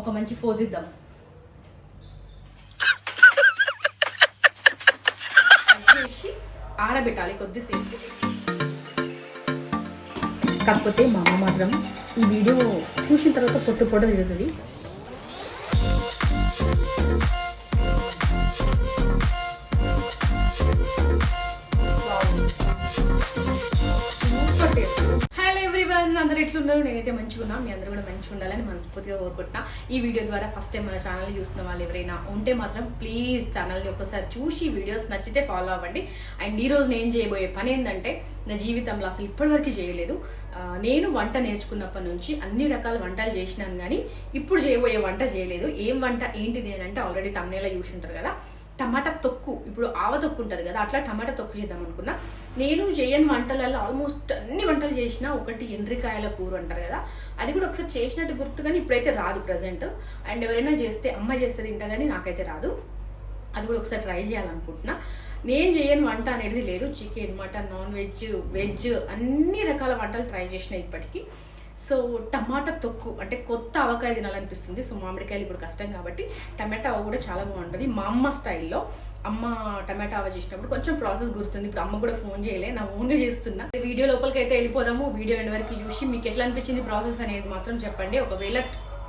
ఒక మంచి ఫోజ్ ఇద్దాం. చేసి ఆరబెట్టాలి కొద్దిసేపు. కాకపోతే మా అమ్మ మాత్రం ఈ వీడియో చూసిన తర్వాత పొట్టు పొట్టు తిరుగుతుంది. అందరూ ఎట్లున్నారు నేనైతే మంచిగా ఉన్నా మీ అందరూ కూడా మంచిగా ఉండాలని మనస్ఫూర్తిగా కోరుకుంటున్నా. ఈ వీడియో ద్వారా ఫస్ట్ టైం మన ఛానల్ చూస్తున్న వాళ్ళు ఎవరైనా ఉంటే మాత్రం ప్లీజ్ ఛానల్ని ఒక్కసారి చూసి వీడియోస్ నచ్చితే ఫాలో అవ్వండి. అండ్ ఈ రోజు నేను చేయబోయే పని ఏంటంటే నా జీవితంలో అసలు ఇప్పటివరకు చేయలేదు. నేను వంట నేర్చుకున్నప్పటి నుంచి అన్ని రకాల వంటలు చేసినాను కానీ ఇప్పుడు చేయబోయే వంట చేయలేదు. ఏం వంట ఏంటిది అని అంటే ఆల్రెడీ తమ్మేలా చూసి ఉంటారు కదా. టమాటా తొక్కు. ఇప్పుడు ఆవ తొక్కు ఉంటుంది కదా అట్లా టమాటా తొక్కు చేద్దాం అనుకున్నా. నేను చేయని వంటలలో ఆల్మోస్ట్ అన్ని వంటలు చేసిన ఒకటి ఎండ్రికాయల కూర అంటారు కదా అది కూడా ఒకసారి చేసినట్టు గుర్తు కానీ ఇప్పుడైతే రాదు ప్రజెంట్ అండ్ ఎవరైనా చేస్తే అమ్మ చేస్తే తింటా కానీ నాకైతే రాదు. అది కూడా ఒకసారి ట్రై చేయాలనుకుంటున్నా. నేను చేయని వంట అనేది లేదు. Chicken mutton non veg veg అన్ని రకాల వంటలు ట్రై చేసిన ఇప్పటికీ. సో టమాటా తొక్కు అంటే కొత్త ఆవకాయ తినాలనిపిస్తుంది. సో మామిడికాయలు ఇప్పుడు కష్టం కాబట్టి టమాటా ఆవ కూడా చాలా బాగుంటుంది. మా అమ్మ స్టైల్లో అమ్మ టమాటా ఆవ చేసినప్పుడు కొంచెం ప్రాసెస్ గుర్తుంది. ఇప్పుడు అమ్మ కూడా ఫోన్ చేయలే నా ఓన్గా చేస్తున్నా. వీడియో లోపలికి అయితే వెళ్ళిపోదాము. వీడియో ఎండ్ వరకు చూసి మీకు ఎట్లా అనిపించింది ప్రాసెస్ అనేది మాత్రం చెప్పండి. ఒకవేళ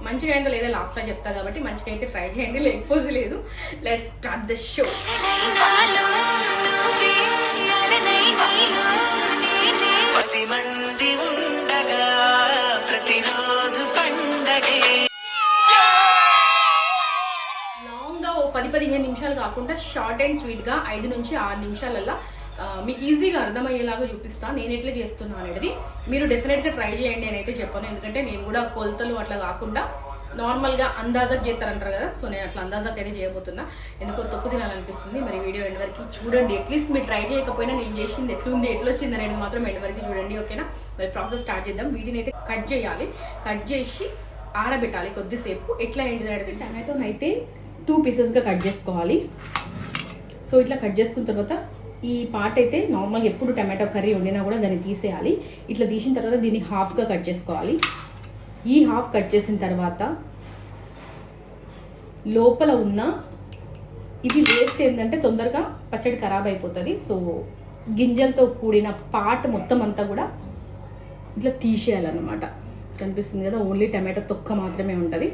మంచిగా అయిందో లేదా లాస్ట్లో చెప్తా కాబట్టి మంచిగా అయితే ట్రై చేయండి. లేకపోతే లేదు. లెట్ స్టార్ట్ ద షో మంది లాంగ్గా ఓ పది పదిహేను నిమిషాలు కాకుండా షార్ట్ అండ్ స్వీట్గా ఐదు నుంచి ఆరు నిమిషాలల్లో మీకు ఈజీగా అర్థమయ్యేలాగా చూపిస్తా. నేను ఎట్లా చేస్తున్నాను అనేది మీరు డెఫినెట్గా ట్రై చేయండి అని అయితే చెప్పాను. ఎందుకంటే నేను కూడా కొలతలు అట్లా కాకుండా నార్మల్గా అందాజాకి చేస్తారంటారు కదా సో నేను అట్లా అందాజాకి అయితే చేయబోతున్నా. ఎందుకో తొక్కు తినాలనిపిస్తుంది. మరి వీడియో ఎండ్ వరకు చూడండి. అట్లీస్ట్ మీరు ట్రై చేయకపోయినా నేను చేసింది ఎట్లుంది ఎట్లా వచ్చింది అనేది మాత్రం ఎండ్ వరకు చూడండి ఓకేనా? మరి ప్రాసెస్ స్టార్ట్ చేద్దాం. వీటిని అయితే కట్ చేయాలి. కట్ చేసి ఆరబెట్టాలి కొద్దిసేపు. ఎట్లా ఏంటిది అంటే టమాటోని అయితే టూ పీసెస్గా కట్ చేసుకోవాలి. సో ఇట్లా కట్ చేసుకున్న తర్వాత ఈ పార్ట్ అయితే నార్మల్గా ఎప్పుడు టమాటో కర్రీ వండినా కూడా దాన్ని తీసేయాలి. ఇట్లా తీసిన తర్వాత దీన్ని హాఫ్గా కట్ చేసుకోవాలి. ఈ హాఫ్ కట్ చేసిన తర్వాత లోపల ఉన్న ఇది వేస్ట్ ఏంటంటే తొందరగా పచ్చడి ఖరాబ్ అయిపోతుంది. సో గింజలతో కూడిన పార్ట్ మొత్తం అంతా కూడా ఇట్లా తీసేయాలన్నమాట. కనిపిస్తుంది కదా ఓన్లీ టమాటో తొక్క మాత్రమే ఉంటుంది.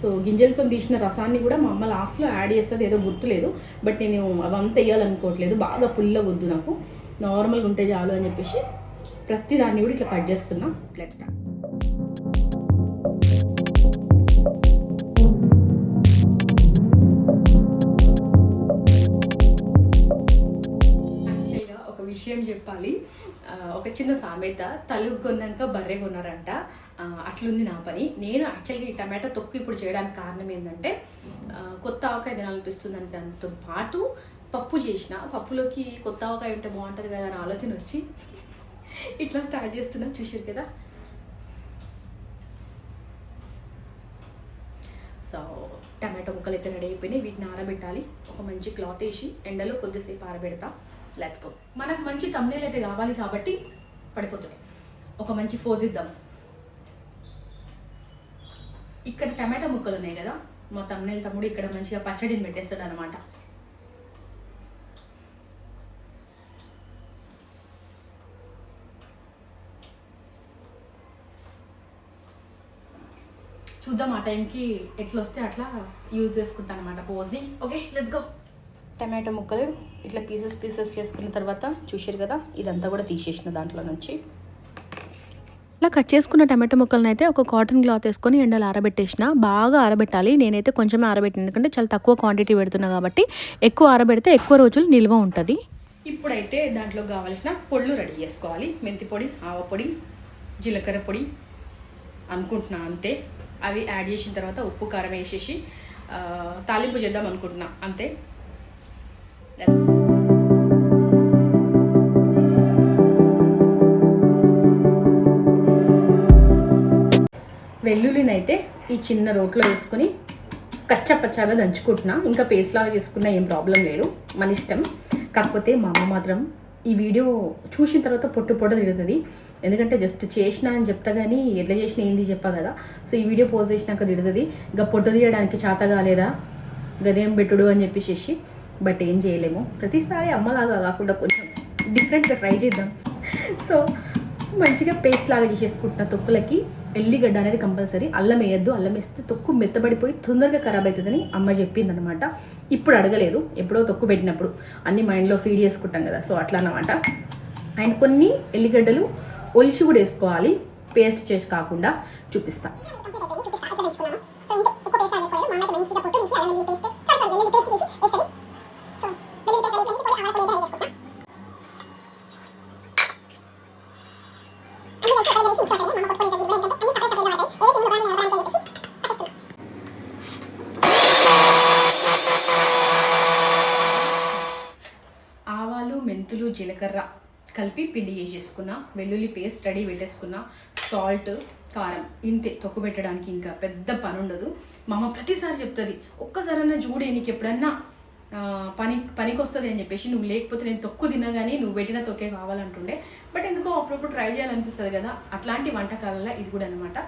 సో గింజలతో తీసిన రసాన్ని కూడా మా అమ్మ లాస్ట్లో యాడ్ చేస్తుంది ఏదో గుర్తులేదు. బట్ నేను అవంతా వేయాలనుకోవట్లేదు. బాగా పుల్ల వద్దు నాకు. నార్మల్గా ఉంటే చాలు అని చెప్పేసి ప్రతి దాన్ని కూడా ఇట్లా కట్ చేస్తున్నా. Let start. విషయం చెప్పాలి. ఒక చిన్న సామెత తలుగు కొన్నాక బర్రె కొన్నారంట. అట్లుంది నా పని. నేను యాక్చువల్గా ఈ టమాటా తొక్కు ఇప్పుడు చేయడానికి కారణం ఏంటంటే కొత్త ఆవకాయ తినాలనిపిస్తుంది అని దాంతో పాటు పప్పు చేసిన. పప్పులోకి కొత్త ఆవకాయ ఉంటే బాగుంటుంది కదా అని ఆలోచన వచ్చి ఇట్లా స్టార్ట్ చేస్తున్నాం. చూసారు కదా? సో టమాటో ముక్కలు అయితే రెడీ అయిపోయినాయి. వీటిని ఆరబెట్టాలి. ఒక మంచి క్లాత్ వేసి ఎండలో కొద్దిసేపు ఆరబెడతా. లెట్స్ గో మనకు మంచి తమ్నేల్ అయితే కావాలి కాబట్టి పడిపోతుంది. ఒక మంచి ఫోజ్ ఇద్దాం. ఇక్కడ టమాటో ముక్కలు ఉన్నాయి కదా? మా తమ్నేల్ తమ్ముడు ఇక్కడ మంచిగా పచ్చడిని పెట్టేస్తాడు అనమాట చూద్దాం ఆ టైంకి ఎట్లా వస్తే అట్లా యూజ్ చేసుకుంటాను అనమాట పోజ్ని ఓకే లెట్స్ గో టమాటో ముక్కలు ఇట్లా పీసెస్ పీసెస్ చేసుకున్న తర్వాత చూసారు కదా ఇదంతా కూడా తీసేసిన దాంట్లో నుంచి. ఇలా కట్ చేసుకున్న టమాటో ముక్కలను అయితే ఒక కాటన్ క్లాత్ వేసుకొని ఎండలు ఆరబెట్టేసిన బాగా ఆరబెట్టాలి. నేనైతే కొంచెమే ఆరబెట్టిన ఎందుకంటే చాలా తక్కువ క్వాంటిటీ పెడుతున్నా కాబట్టి ఎక్కువ ఆరబెడితే ఎక్కువ రోజులు నిల్వ ఉంటుంది. ఇప్పుడైతే దాంట్లో కావాల్సిన పొళ్ళు రెడీ చేసుకోవాలి. మెంతి పొడి ఆవ పొడి జీలకర్ర పొడి అనుకుంటున్నా అంతే. అవి యాడ్ చేసిన తర్వాత ఉప్పు కారం వేసేసి తాలింపు చేద్దాం అనుకుంటున్నా అంతే. వెల్లుల్లినైతే వెల్లుల్లిని అయితే ఈ చిన్న రోట్లో వేసుకొని కచ్చాపచ్చాగా దంచుకుంటున్నా. ఇంకా పేస్ట్ లాగా చేసుకున్నా ఏం ప్రాబ్లం లేదు. మన ఇష్టం. కాకపోతే మా అమ్మ మాత్రం ఈ వీడియో చూసిన తర్వాత పొట్టు పొట్టు తిడుతుంది. ఎందుకంటే జస్ట్ చేసిన అని చెప్తా కానీ ఎట్లా చేసిన ఏంది చెప్పా కదా. సో ఈ వీడియో పోస్ట్ చేసినాక తిడుతుంది. ఇంకా పొట్టు తీయడానికి చేత కాలేదా గదేం పెట్టుడు అని చెప్పేసి బట్ ఏం చేయలేము. ప్రతిసారి అమ్మలాగా కాకుండా కొంచెం డిఫరెంట్గా ట్రై చేద్దాం. సో మంచిగా పేస్ట్ లాగా చేసేసుకుంటున్న తొక్కులకి ఎల్లిగడ్డ అనేది కంపల్సరీ. అల్లం వేయద్దు. అల్లం వేస్తే తొక్కు మెత్తబడిపోయి తొందరగా ఖరాబ్ అవుతుందని అమ్మ చెప్పిందనమాట ఇప్పుడు అడగలేదు. ఎప్పుడో తొక్కు పెట్టినప్పుడు. అన్ని మైండ్లో ఫీడ్ చేసుకుంటాం కదా. సో అట్లా అన్నమాట. అండ్ కొన్ని ఎల్లిగడ్డలు ఒలిచి కూడా వేసుకోవాలి. పేస్ట్ చేసి కాకుండా చూపిస్తా. ఆవాలు జీలకర్ర కలిపి పిండి చేసేసుకున్న వెల్లుల్లి పేస్ట్ రెడీ పెట్టేసుకున్న సాల్ట్ కారం ఇంతే తొక్కు పెట్టడానికి ఇంకా పెద్ద పని ఉండదు మా అమ్మ ప్రతిసారి చెప్తుంది ఒక్కసారన్నా చూడే నీకు ఎప్పుడన్నా పని పనికి వస్తుంది అని చెప్పేసి నువ్వు లేకపోతే నేను తొక్కు తినగానే నువ్వు పెట్టిన తొక్కే కావాలంటుండే. బట్ ఎందుకో అప్పుడప్పుడు ట్రై చేయాలనిపిస్తుంది కదా అట్లాంటి వంటకాలలో ఇది కూడా అనమాట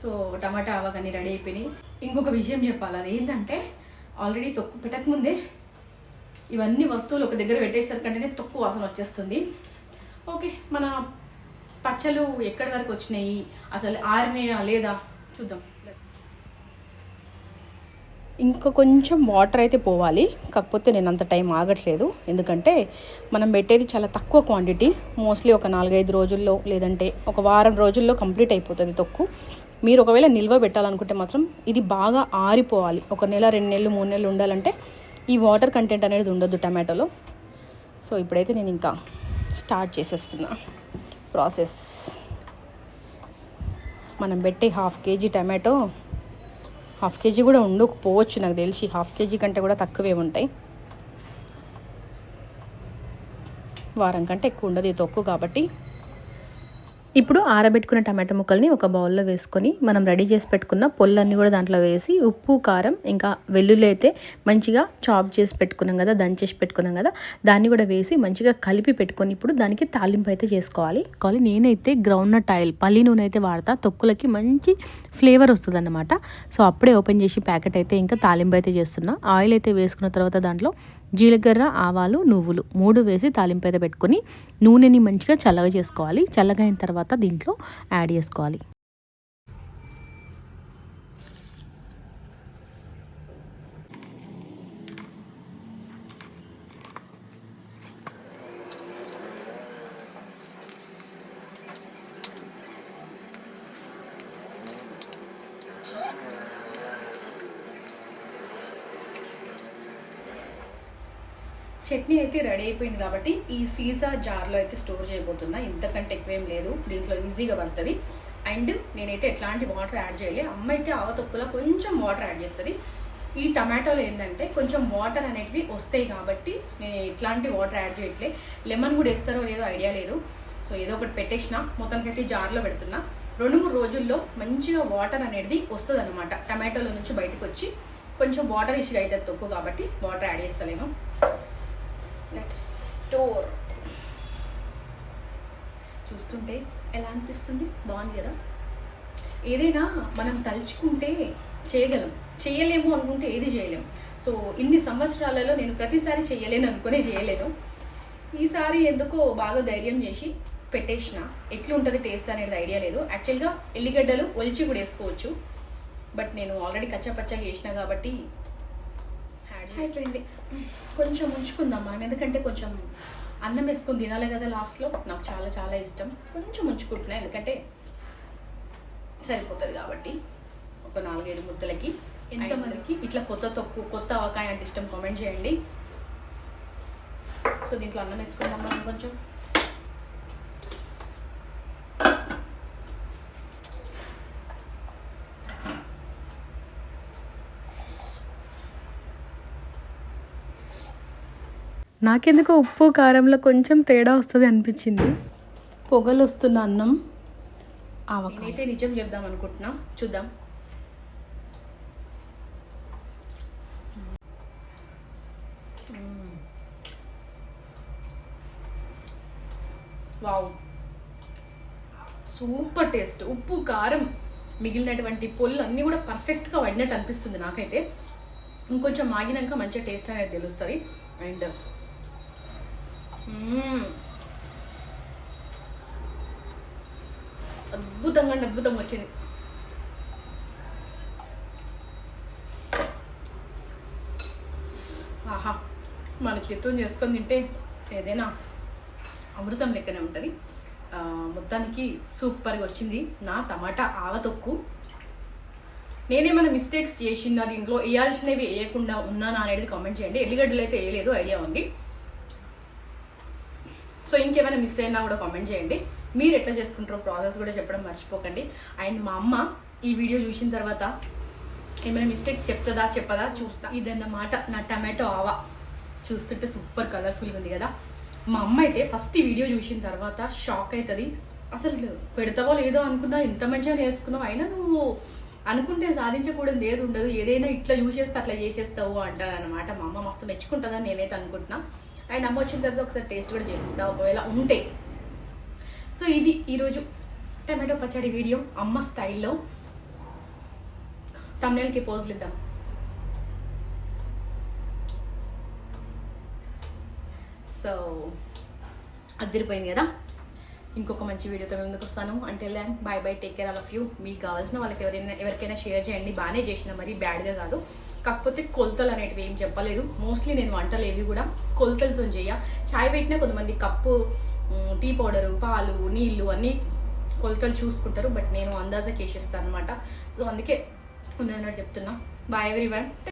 సో టమాటా అవగానే రెడీ అయిపోయినాయి. ఇంకొక విషయం చెప్పాలి అది ఏంటంటే ఆల్రెడీ తొక్కు పెట్టకముందే ఇవన్నీ వస్తువులు ఒక దగ్గర పెట్టేసరికంటేనే తక్కువ వాసన వచ్చేస్తుంది. ఓకే మన పచ్చలు ఎక్కడి వరకు వచ్చినాయి? అసలు ఆరినాయా లేదా? చూద్దాం. ఇంకా కొంచెం వాటర్ అయితే పోవాలి. కాకపోతే నేను అంత టైం ఆగట్లేదు. ఎందుకంటే మనం పెట్టేది చాలా తక్కువ క్వాంటిటీ. మోస్ట్లీ ఒక నాలుగైదు రోజుల్లో లేదంటే ఒక వారం రోజుల్లో కంప్లీట్ అయిపోతుంది తొక్కు. మీరు ఒకవేళ నిల్వ పెట్టాలనుకుంటే మాత్రం ఇది బాగా ఆరిపోవాలి. ఒక నెల రెండు నెలలు మూడు నెలలు ఉండాలంటే ఈ వాటర్ కంటెంట్ అనేది ఉండదు టమాటోలో. సో ఇప్పుడైతే నేను ఇంకా స్టార్ట్ చేసేస్తున్నా. ప్రాసెస్. మనం పెట్టే half KG tomato half KG కూడా ఉండకపోవచ్చు నాకు తెలిసి. హాఫ్ కేజీ కంటే కూడా తక్కువే ఉంటాయి. వారం కంటే ఎక్కువ ఉండదు ఈ తొక్కు కాబట్టి ఇప్పుడు ఆరబెట్టుకున్న టమాటా ముక్కల్ని ఒక బౌల్లో వేసుకొని మనం రెడీ చేసి పెట్టుకున్న పొల్లన్నీ కూడా దాంట్లో వేసి ఉప్పు కారం ఇంకా వెల్లుల్లి అయితే మంచిగా చాప్ చేసి పెట్టుకున్నాం కదా దంచేసి పెట్టుకున్నాం కదా దాన్ని కూడా వేసి మంచిగా కలిపి పెట్టుకొని ఇప్పుడు దానికి తాలింపు అయితే చేసుకోవాలి. కావాలి నేనైతే గ్రౌండ్ నట్ ఆయిల్ పల్లి నూనె అయితే వాడతా తొక్కులకి మంచి ఫ్లేవర్ వస్తుంది అనమాట సో అప్పుడే ఓపెన్ చేసి ప్యాకెట్ అయితే ఇంకా తాలింపు అయితే చేస్తున్నా. ఆయిల్ అయితే వేసుకున్న తర్వాత దాంట్లో జీలకర్ర ఆవాలు నువ్వులు మూడు వేసి తాలింపేద పెట్టుకొని నూనెని మంచిగా చల్లగా చేసుకోవాలి. చల్లగా అయిన తర్వాత దీంట్లో యాడ్ చేసుకోవాలి. చట్నీ అయితే రెడీ అయిపోయింది కాబట్టి ఈ సీజా జార్లో అయితే స్టోర్ చేయబోతున్నా. ఇంతకంటే ఎక్కువేం లేదు. దీంట్లో ఈజీగా పడుతుంది. అండ్ నేనైతే ఎట్లాంటి వాటర్ యాడ్ చేయలే. అమ్మ అయితే ఆవతొక్కులో కొంచెం వాటర్ యాడ్ చేస్తుంది. ఈ టమాటోలు ఏంటంటే కొంచెం వాటర్ అనేటివి వస్తాయి కాబట్టి నేను ఎట్లాంటి వాటర్ యాడ్ చేయట్లే. లెమన్ కూడా వేస్తారో లేదో ఐడియా లేదు. సో ఏదో ఒకటి పెట్టేసిన. మొత్తానికైతే జార్లో పెడుతున్నా. రెండు మూడు రోజుల్లో మంచిగా వాటర్ అనేది వస్తుంది అనమాట టమాటోలో నుంచి బయటకు వచ్చి కొంచెం వాటర్ ఇష్యూ అవుతుంది తొక్కు కాబట్టి వాటర్ యాడ్ చేస్తలేను. లెట్స్ స్టోర్ చూస్తుంటే ఎలా అనిపిస్తుంది? బాగుంది కదా? ఏదైనా మనం తలుచుకుంటే చేయగలం. చేయలేము అనుకుంటే ఏది చేయలేం. సో ఇన్ని సంవత్సరాలలో నేను ప్రతిసారి చేయలేను అనుకునే చేయలేను. ఈసారి ఎందుకో బాగా ధైర్యం చేసి పెట్టేసిన. ఎట్లుంటుంది టేస్ట్ అనేది ఐడియా లేదు. యాక్చువల్గా ఎల్లిగడ్డలు ఒలిచి కూడా వేసుకోవచ్చు. బట్ నేను ఆల్రెడీ కచ్చాపచ్చాగా వేసిన కాబట్టి అయిపోయింది. కొంచెం ఉంచుకుందాం మనం. ఎందుకంటే కొంచెం అన్నం వేసుకొని తినాలి కదా లాస్ట్లో నాకు చాలా చాలా ఇష్టం. కొంచెం ఉంచుకుంటున్నా. ఎందుకంటే సరిపోతుంది కాబట్టి. ఒక నాలుగైదు ముద్దలకి. ఎంతమందికి ఇట్లా కొత్త తొక్కు కొత్త ఆవకాయ అంటే ఇష్టం. కామెంట్ చేయండి. సో దీంట్లో అన్నం వేసుకుందాం మనం కొంచెం. నాకెందుకో ఉప్పు కారంలో కొంచెం తేడా వస్తుంది అనిపించింది. పొగలు వస్తున్న అన్నం అయితే నిజం చెప్దాం అనుకుంటున్నా. చూద్దాం. వావ్. Super taste. ఉప్పు కారం మిగిలినటువంటి పొల్లు అన్నీ కూడా పర్ఫెక్ట్గా పడినట్టు అనిపిస్తుంది నాకైతే. ఇంకొంచెం మాగినాక మంచిగా టేస్ట్ అనేది తెలుస్తుంది. అండ్ అద్భుతంగా అంటే అద్భుతంగా వచ్చింది. ఆహా మన చేతులు చేసుకొని తింటే ఏదైనా అమృతం లెక్కనే ఉంటుంది. మొత్తానికి సూపర్గా వచ్చింది. నా టమాటా ఆవతొక్కు నేనేమైనా మిస్టేక్స్ చేసిందా దీంట్లో వేయాల్సినవి వేయకుండా ఉన్నానా అనేది కామెంట్ చేయండి. ఎల్లిగడ్డలు అయితే వేయలేదు ఐడియా ఉంది. సో ఇంకేమైనా మిస్ అయినా కూడా కామెంట్ చేయండి. మీరు ఎట్లా చేసుకుంటారో ప్రాసెస్ కూడా చెప్పడం మర్చిపోకండి. అండ్ మా అమ్మ ఈ వీడియో చూసిన తర్వాత ఏమైనా మిస్టేక్స్ చెప్తుందా చెప్పదా? చూస్తా. ఇదన్నమాట నా టమాటో ఆవా. చూస్తుంటే సూపర్ కలర్ఫుల్గా ఉంది కదా. మా అమ్మ అయితే ఫస్ట్ ఈ వీడియో చూసిన తర్వాత షాక్ అవుతుంది అసలు పెడతావో లేదో అనుకున్నా ఇంత మంచిగా నేర్చుకున్నావు అయినా నువ్వు అనుకుంటే సాధించకూడదు ఏది ఉండదు. ఏదైనా ఇట్లా చూసేస్తే అట్లా చేసేస్తావు అంటారు అనమాట మా అమ్మ. మస్తు మెచ్చుకుంటుందని నేనైతే అనుకుంటున్నా. అండ్ అమ్మ వచ్చిన తర్వాత ఒకసారి టేస్ట్ కూడా చేపిస్తా ఒకవేళ ఉంటే. సో ఇది ఈరోజు టమాటో పచ్చడి వీడియో అమ్మ స్టైల్లో. తమ్నేల్కి పోజులు ఇద్దాం. సో అదిరిపోయింది కదా? ఇంకొక మంచి వీడియోతో మేము ముందుకు వస్తాను. అంటే bye bye take care all of you మీకు కావాల్సిన వాళ్ళకి ఎవరైనా ఎవరికైనా షేర్ చేయండి. బాగానే చేసిన మరి బ్యాడ్గా కాదు. కాకపోతే కొలతలు అనేటివి ఏం చెప్పలేదు. మోస్ట్లీ నేను వంటలు ఏవి కూడా కొలతలతో చేయ. చాయ్ పెట్టినా కొంతమంది కప్పు టీ పౌడరు పాలు నీళ్ళు అన్నీ కొలతలు చూసుకుంటారు. బట్ నేను అందాజకి వేసేస్తాను అనమాట సో అందుకే ఉందన్నట్టు చెప్తున్నా. Bye every one